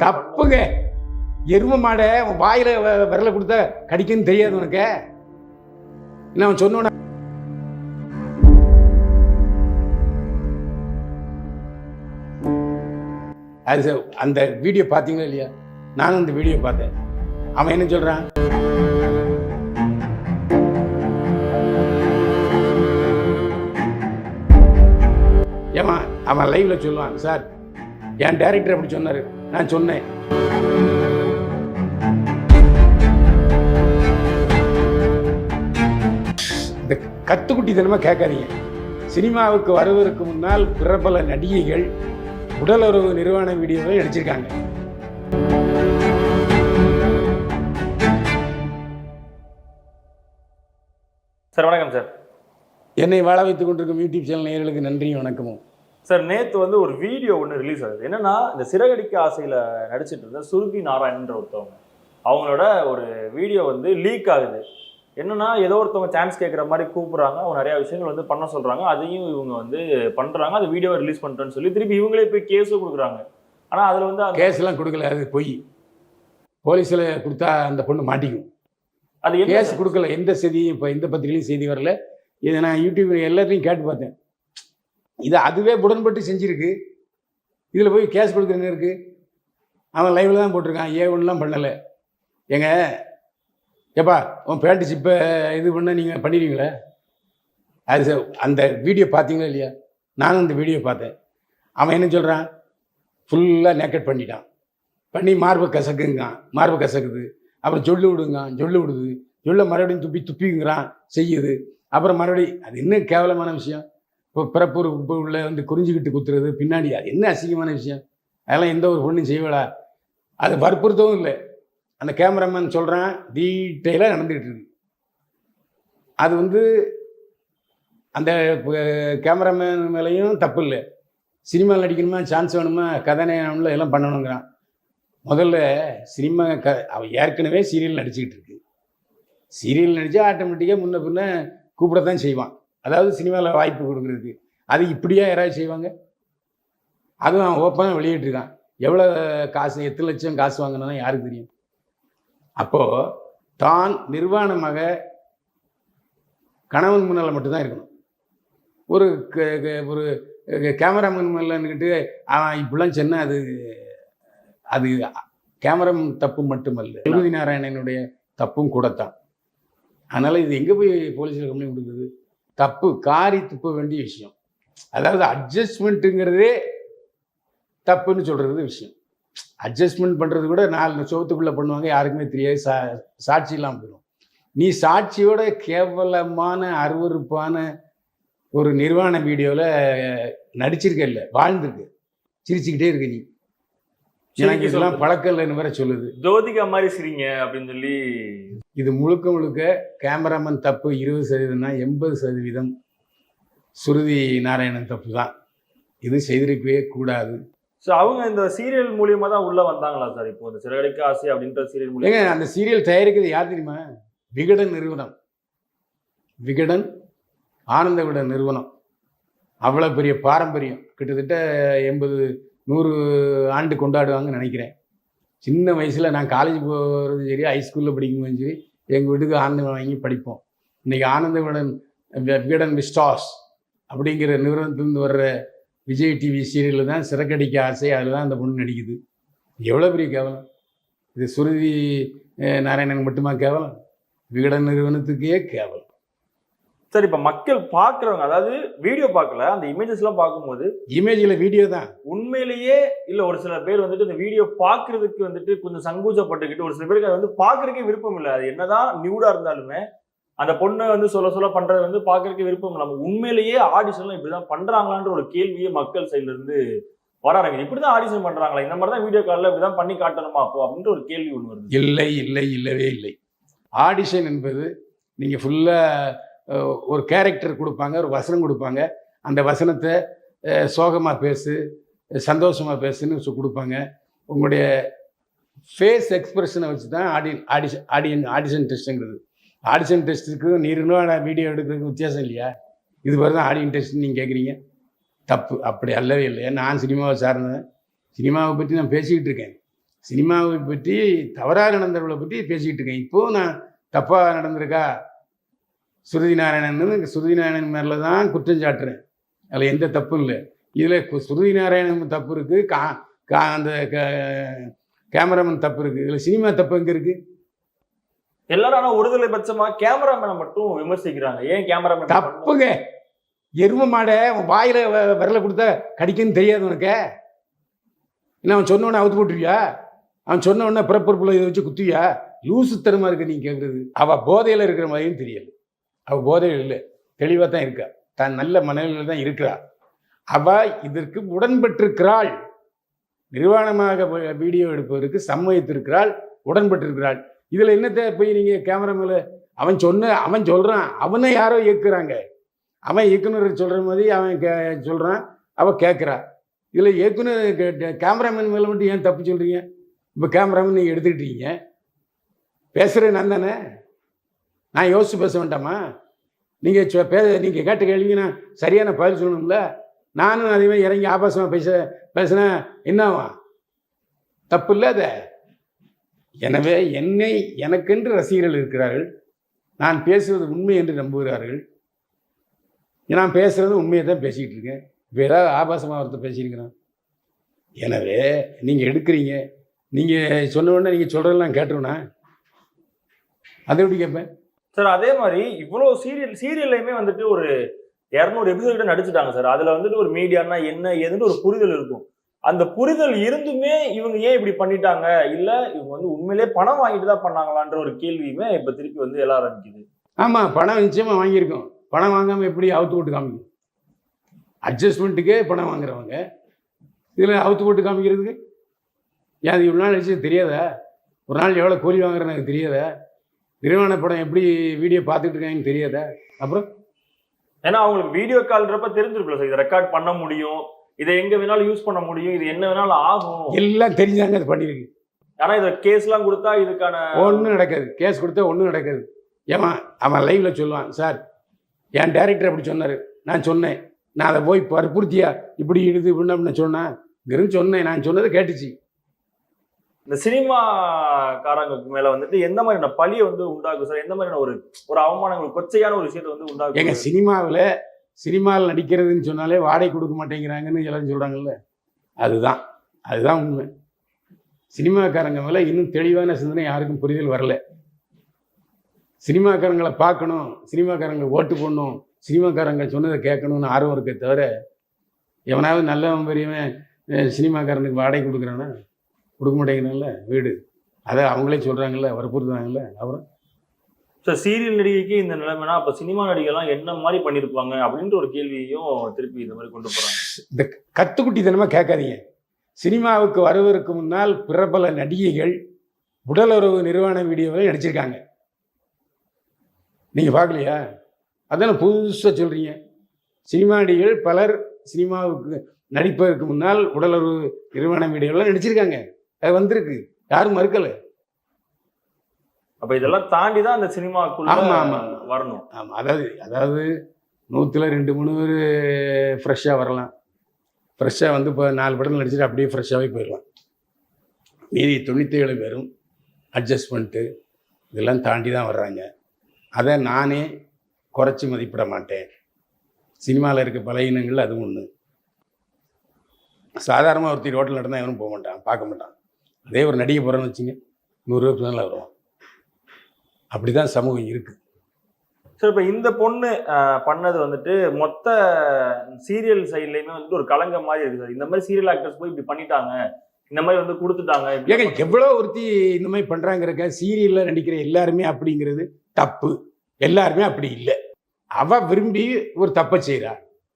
தப்புங்க. எரும மாடை உன் வாயில வ- விரல கொடுத்தா கடிக்குன்னு தெரியாது உனக்கு. என்ன அவன் சொன்னோட அது அந்த வீடியோ பார்த்தீங்களா இல்லையா? நானும் அந்த வீடியோ பார்த்தேன். அவன் என்ன சொல்றான்? ஏமா அவன் லைவ்ல சொல்லுவான் சார் என் டைரக்டர் அப்படி சொன்னாரு. நான் சொன்னேன். இந்த கத்துக்குட்டி தினமாக கேட்காதீங்க. சினிமாவுக்கு வருவதற்கு முன்னால் பிரபல நடிகைகள் உடலுறவு நிர்வாண வீடியோவை நடிச்சிருக்காங்க. சார் வணக்கம் சார். என்னை வாழ வைத்துக் கொண்டிருக்கும் யூடியூப் சேனல் நேயர்களுக்கு நன்றியும் வணக்கமும். சார் நேத்து வந்து ஒரு வீடியோ ஒன்று ரிலீஸ் ஆகுது. என்னன்னா இந்த சிறகடிக்க ஆசையில நடிச்சிட்டு இருந்த சுருதி நாராயணன்ற ஒருத்தவங்க அவங்களோட ஒரு வீடியோ வந்து லீக் ஆகுது. என்னன்னா ஏதோ ஒருத்தவங்க சான்ஸ் கேட்குற மாதிரி கூப்பிடுறாங்க. அவங்க நிறைய விஷயங்கள் வந்து பண்ண சொல்றாங்க. அதையும் இவங்க வந்து பண்றாங்க. அந்த வீடியோவை ரிலீஸ் பண்ணிட்டேன்னு சொல்லி திருப்பி இவங்களே போய் கேஸும் கொடுக்குறாங்க. ஆனா அதுல வந்து கேஸ்லாம் கொடுக்கல. அது பொய். போலீஸில் கொடுத்தா அந்த பொண்ணு மாட்டிக்கும். அது கேஸ் கொடுக்கல. எந்த செய்தியும் இப்போ எந்த பத்திரிகையும் செய்தி வரல. இதை நான் யூடியூப் எல்லாத்தையும் கேட்டு பார்த்தேன். இது அதுவே உடன்பட்டு செஞ்சிருக்கு. இதில் போய் கேஸ் கொடுக்குறது இருக்கு? அவன் லைவில் தான் போட்டிருக்கான். ஏ ஒன்றுலாம் பண்ணலை. ஏங்க ஏப்பா உன் பேண்ட் சிப்பை இது பண்ண நீங்கள் பண்ணிடுவீங்களே? அது அந்த வீடியோ பார்த்தீங்களா இல்லையா? நானும் அந்த வீடியோ பார்த்தேன். அவன் என்ன சொல்கிறான் ஃபுல்லாக நேக்கட் பண்ணிட்டான். பண்ணி மார்பை கசக்குங்கான் மார்பை கசக்குது. அப்புறம் சொல்லு விடுங்கான் சொல்லு விடுது. சொல்ல மறுபடியும் துப்பி துப்பிங்கிறான். செய்யுது. அப்புறம் மறுபடியும் அது இன்னும் கேவலமான விஷயம்? இப்போ பிறப்பூர் உள்ள வந்து குறிஞ்சிக்கிட்டு குத்துறது பின்னாடி அது என்ன அசிங்கமான விஷயம்? அதெல்லாம் எந்த ஒரு பொண்ணும் செய்வடா அது வற்புறுத்தவும் இல்லை. அந்த கேமராமேன் சொல்கிறான் டீட்டெயிலாக நடந்துக்கிட்டு இருக்கு. அது வந்து அந்த கேமராமேன் மேலேயும் தப்பு இல்லை. சினிமாவில் நடிக்கணுமா சான்ஸ் வேணுமா கதாநாயகம்ல எல்லாம் பண்ணணுங்கிறான். முதல்ல சினிமா க அவ ஏற்கனவே சீரியல் நடிச்சுக்கிட்டு இருக்கு. சீரியல் நடித்தா ஆட்டோமேட்டிக்காக முன்ன பின்ன கூப்பிடத்தான் செய்வான். அதாவது சினிமாவில் வாய்ப்பு கொடுக்குறதுக்கு. அது இப்படியா யாராவது செய்வாங்க? அதுவும் அவன் ஓப்பனாக வெளியிட்டிருக்கான். எவ்வளோ காசு எத்தனை லட்சம் காசு வாங்கினா யாருக்கு தெரியும்? அப்போது தான் நிர்வாணமாக கணவன் முன்னால் மட்டும்தான் இருக்கணும். ஒரு க- க- ஒரு கேமராமேன் மேலன்னுக்கிட்டு அவன் இப்படிலாம் சொன்னால் அது அது கேமரம் தப்பு மட்டுமல்ல. எழுதி நாராயணனுடைய தப்பும் கூடத்தான். அதனால் இது எங்கே போய் போலீஸில் கம்ப்ளைண்ட் கொடுக்குறது? தப்பு காரி துப்ப வேண்டிய விஷயம். அதாவது அட்ஜஸ்ட்மெண்ட்டுங்கிறதே தப்புன்னு சொல்கிறது விஷயம். அட்ஜஸ்ட்மெண்ட் பண்ணுறது கூட நாலு சோத்துக்குள்ளே பண்ணுவாங்க யாருக்குமே தெரியாது சா சாட்சி இல்லாமல் போயிடும் நீ சாட்சியோட கேவலமான அருவருப்பான ஒரு நிர்வாண வீடியோவில் நடிச்சிருக்க இல்லை வாழ்ந்துருக்கு. சிரிச்சுக்கிட்டே இருக்க நீ. எனக்கு இதெல்லாம் பழக்கம் இல்லைன்னு வேற சொல்லுது. ஜோதிகா மாதிரி சிரிங்க அப்படின்னு சொல்லி இது முழுக்க முழுக்க கேமராமேன் தப்பு இருபது சதவீதம்னா எண்பது சதவீதம் சுருதி நாராயணன் தப்பு தான். இது செய்திருக்கவே கூடாது. ஸோ அவங்க இந்த சீரியல் மூலியமா தான் உள்ள வந்தாங்களா சார் இப்போ இந்த சிறகடிக்க ஆசை அப்படின்ற சீரியல் மூலியமா. அந்த சீரியல் தயாரிக்கிறது யார் தெரியுமா? விகடன் நிறுவனம். விகடன் ஆனந்த விகடன் நிறுவனம். அவ்வளோ பெரிய பாரம்பரியம். கிட்டத்தட்ட எண்பது நூறு ஆண்டு கொண்டாடுவாங்கன்னு நினைக்கிறேன். சின்ன வயசில் நான் காலேஜ் போகிறது சரி ஹைஸ்கூலில் படிக்கும்போது சரி எங்கள் வீட்டுக்கு ஆனந்த வாங்கி படிப்போம். இன்றைக்கி ஆனந்த விகடன் விகடன் விஸ்டாஸ் அப்படிங்கிற நிறுவனத்துலேருந்து வர்ற விஜய் டிவி சீரியலில் தான் சிறக்கடிக்க ஆசை அதில் தான் அந்த பொண்ணு நடிக்குது. எவ்வளோ பெரிய கேவலம். இது சுருதி நாராயணன் மட்டுமா கேவலம்? விகடன் நிறுவனத்துக்கே கேவலம். சார் இப்போ மக்கள் பார்க்குறவங்க அதாவது வீடியோ பார்க்கல அந்த இமேஜஸ் எல்லாம் பார்க்கும்போது இமேஜில் வீடியோ தான். உண்மையிலேயே இல்ல ஒரு சில பேர் வந்துட்டு இந்த வீடியோ பார்க்கிறதுக்கு வந்துட்டு கொஞ்சம் சங்கூச்சப்பட்டுக்கிட்டு ஒரு சில பேருக்கு அது வந்து பார்க்கறதுக்கே விருப்பம் இல்லை. அது என்னதான் நியூடா இருந்தாலுமே அந்த பொண்ணை வந்து சொல்ல சொல்ல பண்றது வந்து பார்க்கறதுக்கு விருப்பம் இல்லை. நம்ம உண்மையிலேயே ஆடிஷன்லாம் இப்படிதான் பண்றாங்களான்ற ஒரு கேள்வியே மக்கள் சைடுல இருந்து வர ஆரம்பிக்குது. இப்படிதான் ஆடிஷன் பண்றாங்களா இந்த மாதிரி தான் வீடியோ காலில் இப்படிதான் பண்ணி காட்டணுமா அப்போ அப்படின்ற ஒரு கேள்வி ஒன்று வருது. இல்லை இல்லை இல்லவே இல்லை. ஆடிஷன் என்பது நீங்கள் ஃபுல்லாக ஒரு கேரக்டர் கொடுப்பாங்க ஒரு வசனம் கொடுப்பாங்க. அந்த வசனத்தை சோகமாக பேசு சந்தோஷமாக பேசுன்னு சொ- கொடுப்பாங்க. உங்களுடைய ஃபேஸ் எக்ஸ்பிரஷனை வச்சு தான் ஆடி ஆடிஷன் ஆடியன் ஆடிஷன் டெஸ்ட்டுங்கிறது ஆடிஷன் டெஸ்ட்டுக்கு நீருன்னு வீடியோ எடுக்கிறதுக்கு வித்தியாசம் இல்லையா? இது மாதிரி தான் ஆடியன் டெஸ்ட்னு நீங்கள் கேட்குறீங்க தப்பு அப்படி அல்லவே இல்லை. நான் சினிமாவை சார்ந்தேன் சினிமாவை பற்றி நான் பேசிக்கிட்டு இருக்கேன். சினிமாவை பற்றி தவறாக நடந்தவர்களை பற்றி பேசிக்கிட்டு இருக்கேன். இப்போது நான் தப்பாக நடந்திருக்கா? சுருதி நாராயணன் சுருதி நாராயணன் மேலே தான் குற்றம் சாட்டுறேன். அதில் எந்த தப்பும் இல்லை. இதில் சுருதி நாராயணன் தப்பு இருக்குது கா கா அந்த கேமராமேன் தப்பு இருக்குது இதில் சினிமா தப்பு எங்கே இருக்குது எல்லாரும் ஆனா ஒருதலை பட்சமா கேமராமேனை மட்டும் விமர்சிக்கிறாங்க. ஏன் கேமராமேன் தப்புங்க. எரும மாடை உன் வாயில விரல கொடுத்தா கடிக்குன்னு தெரியாது உனக்கு. என்ன அவன் சொன்ன உடனே அவுத்து போட்டுருவியா? அவன் சொன்ன உடனே பிறப்புறுப்புல இதை வச்சு குத்துவியா? லூசுத்தனமா இருக்கு நீ கேட்குறது அவ போதையில இருக்கிற மாதிரியும் தெரியல. அவள் போதையில் இல்லை. தெளிவாக தான் இருக்கா. தான் நல்ல மனநிலையில் தான் இருக்கிறாள் அவ இதற்கு உடன்பட்டிருக்கிறாள். நிர்வாணமாக வீடியோ எடுப்பதற்கு சம்மதித்திருக்கிறாள். உடன்பட்டிருக்கிறாள். இதில் என்னத்தை போய் நீங்கள் கேமரா மேலே அவன் சொன்ன அவன் சொல்கிறான் அவனை யாரோ இயக்குறாங்க அவன் இயக்குனர் சொல்கிற மாதிரி அவன் கே சொல்கிறான் அவள் கேட்குறா இதில் இயக்குனர் கே- கேமராமேன் மேலே மட்டும் ஏன் தப்பு சொல்கிறீங்க இப்போ கேமராமேன் நீங்கள் எடுத்துக்கிட்டீங்க. பேசுகிறேன் நான் தானே? நான் யோசிச்சு பேச வேண்டாமா? நீங்கள் பே நீங்கள் கேட்ட கேள்விக்கு நான் சரியான பதில் சொல்லணும்ல? நானும் அதே மாதிரி இறங்கி ஆபாசமாக பேச பேசினேன் என்னவா? தப்பு இல்லை அதை. எனவே என்னை எனக்கென்று ரசிகர்கள் இருக்கிறார்கள். நான் பேசுவது உண்மை என்று நம்புகிறார்கள். நான் பேசுகிறது உண்மையை தான் பேசிக்கிட்டு இருக்கேன். இப்போ ஏதாவது ஆபாசமாக ஒருத்தர் பேசியிருக்கிறேன். எனவே நீங்கள் எடுக்கிறீங்க. நீங்கள் சொன்ன உடனே நீங்கள் சொல்கிறதெல்லாம் கேட்டுருவேண்ணா அதை எப்படி கேட்பேன்? சார் அதே மாதிரி இவ்வளோ சீரியல் சீரியல்லையுமே வந்துட்டு ஒரு இரநூறு எபிசோட் கிட்ட நடிச்சுட்டாங்க சார் அதுல வந்துட்டு ஒரு மீடியானா என்ன ஏதுன்னு ஒரு புரிதல் இருக்கும். அந்த புரிதல் இருந்துமே இவங்க ஏன் இப்படி பண்ணிட்டாங்க? இல்ல இவங்க வந்து உண்மையிலே பணம் வாங்கிட்டு தான் பண்ணாங்களான்ற ஒரு கேள்வியுமே இப்ப திருப்பி வந்து எழ ஆரம்பிக்குது. ஆமாம் பணம் நிச்சயமாக வாங்கியிருக்கோம். பணம் வாங்காமல் எப்படி அவுத்து போட்டு காமிக்கும்? அட்ஜஸ்ட்மெண்ட்டுக்கே பணம் வாங்குறவங்க. இதில் அவுத்து போட்டு காமிக்கிறதுக்கு? ஏன் அது இவ்வளோ நாள் நினச்சி தெரியாதா? ஒரு நாள் எவ்வளோ கூலி வாங்குறேன்னு எனக்கு தெரியாதா? நிறுவன படம் எப்படி வீடியோ பார்த்துட்டு இருக்காங்கன்னு தெரியாதா? அப்புறம்? ஏன்னா அவங்களுக்கு வீடியோ கால்ன்றப்ப தெரிஞ்சிருக்குல்ல சார். இதை ரெக்கார்ட் பண்ண முடியும். இதை எங்க வேணாலும் யூஸ் பண்ண முடியும். இது என்ன வேணாலும் ஆகும். எல்லாம் தெரிஞ்சாங்க அது பண்ணியிருக்கு ஆனா இதை கேஸ்லாம் கொடுத்தா இதுக்கான ஒன்றும் நடக்காது. கேஸ் கொடுத்தா ஒன்றும் நடக்காது. ஏமா அவன் லைவ்ல சொல்லுவான் சார் என் டைரக்டர் அப்படி சொன்னார். நான் சொன்னேன். நான் அதை போய் வற்புறுத்தியா? இப்படி இடுது இப்படின்னு சொன்னேன் இருந்து சொன்னேன். நான் சொன்னதை கேட்டுச்சு. இந்த சினிமாக்காரங்களுக்கு மேல வந்துட்டு எந்த மாதிரியான பழியை வந்து உண்டாக்கும்? சார் எந்த மாதிரியான ஒரு ஒரு அவமானங்கள் கொச்சையான ஒரு விஷயத்தை வந்து எங்க சினிமாவில் சினிமாவில் நடிக்கிறதுன்னு சொன்னாலே வாடகை கொடுக்க மாட்டேங்கிறாங்கன்னு எல்லாரும் சொல்கிறாங்கல்ல அதுதான். அதுதான் உண்மை. சினிமாக்காரங்க மேலே இன்னும் தெளிவான சிந்தனை யாருக்கும் புரிதல் வரல. சினிமாக்காரங்களை பார்க்கணும் சினிமாக்காரங்களை ஓட்டு போடணும் சினிமாக்காரங்க சொன்னதை கேட்கணும்னு ஆர்வம் இருக்கே தவிர எவனாவது நல்லவன் பெரியவன் சினிமாக்காரனுக்கு வாடகை கொடுக்குறானா? கொடுக்க மாட்டேங்கிறான்ல வீடு. அதை அவங்களே சொல்கிறாங்கல்ல வற்புறுத்துறாங்கல்ல அப்புறம் சார் சீரியல் நடிகைக்கு இந்த நிலைமைனா அப்ப சினிமா நடிகைலாம் என்ன மாதிரி பண்ணிருப்பாங்க அப்படின்ற ஒரு கேள்வியையும் திருப்பி இந்த மாதிரி கொண்டு போறாங்க. இந்த கத்துக்குட்டித்தனமாக கேட்காதீங்க. சினிமாவுக்கு வருவதற்கு முன்னால் பிரபல நடிகைகள் உடலுறவு நிர்வாண வீடியோவில் நடிச்சிருக்காங்க. நீங்கள் பார்க்கலையா? அதான புதுசாக சொல்கிறீங்க சினிமா நடிகைகள் பலர் சினிமாவுக்கு நடிப்பதற்கு முன்னால் உடலுறவு நிர்வாண வீடியோவில் நடிச்சிருக்காங்க. அது வந்திருக்கு. யாரும் மறுக்கலை. அப்ப இதெல்லாம் தாண்டி தான் அந்த சினிமாக்குள்ள ஆமா, ஆமா. வரணும். ஆமாம் அதாவது அதாவது நூற்றில் ரெண்டு மூணு பேர் ஃப்ரெஷ்ஷாக வரலாம். ஃப்ரெஷ்ஷாக வந்து இப்போ நாலு படம் நடிச்சுட்டு அப்படியே ஃப்ரெஷ்ஷாகவே போயிடலாம். மீதி தொண்ணூற்றி ஏழு பேரும் அட்ஜஸ்ட்மெண்ட்டு இதெல்லாம் தாண்டி தான் வர்றாங்க. அதை நானே குறைச்சி மதிப்பிட மாட்டேன். சினிமாவில் இருக்க பலகீனங்கள் அது ஒன்று சாதாரணமாக ஒருத்தர் ரோட்டில் நடந்தால் எவனும் போக மாட்டான் பார்க்க மாட்டான். அதே ஒரு நடிகை போகிறேன்னு வச்சுங்க நூறுரூவா மேலே வருவான் அப்படி தான் சமூகம் இருக்குது சார் இப்ப இந்த பொண்ணு பண்ணது வந்துட்டு மொத்த சீரியல் சைட்லயுமே வந்துட்டு ஒரு கலங்க மாதிரி இருக்கு சார். இந்த மாதிரி சீரியல் ஆக்டர்ஸ் போய் இப்படி பண்ணிட்டாங்க. இந்த மாதிரி வந்து கொடுத்துட்டாங்க. ஏங்க எவ்வளோ ஒருத்தி இந்த மாதிரி பண்ணுறாங்கிறக்க சீரியலில் நடிக்கிற எல்லாருமே அப்படிங்கிறது தப்பு. எல்லாருமே அப்படி இல்லை. அவ விரும்பி ஒரு தப்பை செய்கிறா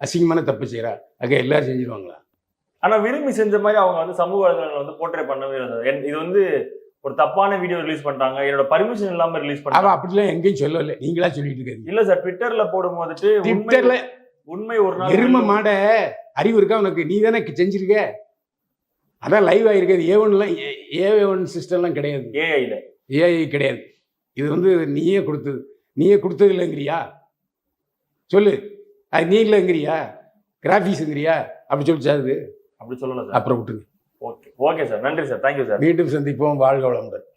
அசிங்கமான தப்பு செய்கிறா அங்க எல்லாரும் செஞ்சிருவாங்களா? ஆனா விரும்பி செஞ்ச மாதிரி அவங்க வந்து சமூக வலைதளங்கள் வந்து போர்ட்ரே பண்ணவே இல்லை சார். என்- இது வந்து ஒரு தப்பான வீடியோ ரிலீஸ் பண்ணிட்டாங்க. என்னோட பர்மிஷன் இல்லாம ரிலீஸ் பண்ணாங்க அப்படிலாம் எங்கேயும் சொல்லலை. நீங்களா சொல்லிட்டு இருக்காதீங்க. இல்ல சார் ட்விட்டர்ல போடும் உண்மை ட்விட்டர்ல உண்மை ஒரு நாள் எரும மாட அறிவு இருக்கா உனக்கு? நீ தானே செஞ்சிருக்க. அதான் லைவ் ஆயிருக்காது. ஏ ஒன்லாம் ஏ ஒன் சிஸ்டம்லாம் கிடையாது. ஏஐல ஏஐ கிடையாது. இது வந்து நீயே கொடுத்தது. நீயே கொடுத்தது இல்லைங்கிறியா? சொல்லு. அது நீ இல்லைங்கிறியா? கிராஃபிக்ஸுங்கிறியா அப்படி சொல்லிச்சா அது? அப்படி சொல்லல சார். அப்புறம் விட்டுங்க ஓகே. Okay sir. நன்றி சார். Thank you sir. மீண்டும் சந்திப்போம். வாழ்க வளமுடன்.